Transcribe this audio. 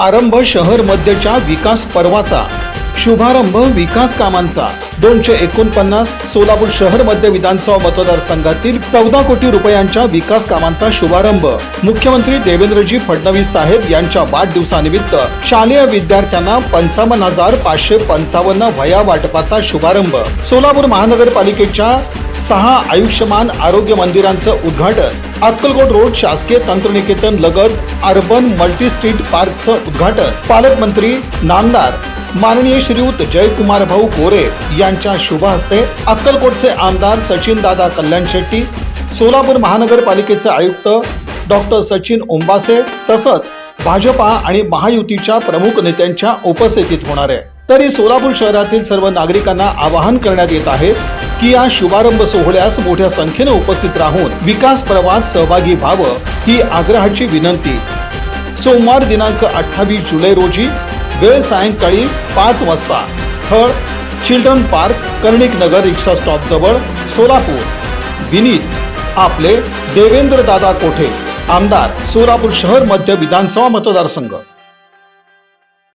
आरंभ शहर मध्यच्या विकास पर्वाचा शुभारंभ विकास कामांचा. दोनशे एकोणपन्नास सोलापूर शहर मध्य विधानसभा मतदारसंघातील चौदा कोटी रुपयांच्या विकास कामांचा शुभारंभ. मुख्यमंत्री देवेंद्रजी फडणवीस साहेब यांच्या वाढदिवसानिमित्त शालेय विद्यार्थ्यांना पंचावन्न हजार पाचशे पंचावन्न वया वाटपाचा शुभारंभ. सोलापूर महानगरपालिकेच्या सहा आयुष्यमान आरोग्य मंदिरांचं उद्घाटन. अक्कलकोट रोड शासकीय तंत्रनिकेतन लगत अर्बन मल्टी स्ट्रीट पार्कचं उद्घाटन. पालकमंत्री नामदार माननीय श्रीयुत जयकुमार भाऊ गोरे यांच्या शुभ हस्ते अक्कलकोटचे आमदार सचिन दादा कल्याण शेट्टी सोलापूर महानगरपालिकेचे आयुक्त डॉक्टर सचिन ओंबासे तसंच भाजपा आणि महायुतीच्या प्रमुख नेत्यांच्या उपस्थितीत होणार आहे. तरी सोलापूर शहरातील सर्व नागरिकांना आवाहन करण्यात येत आहे की या शुभारंभ सोहळ्यास मोठ्या संख्येने उपस्थित राहून विकास प्रवाहात सहभागी व्हावं ही आग्रहाची विनंती. सोमवार दिनांक अठ्ठावीस जुलै रोजी वेळ सायंकाळी पाच वाजता स्थळ children park Karnik Nagar rickshaw stop जवळ सोलापूर. विनीत आपले देवेंद्र दादा कोठे? आमदार सोलापूर शहर मध्य विधानसभा मतदारसंघ.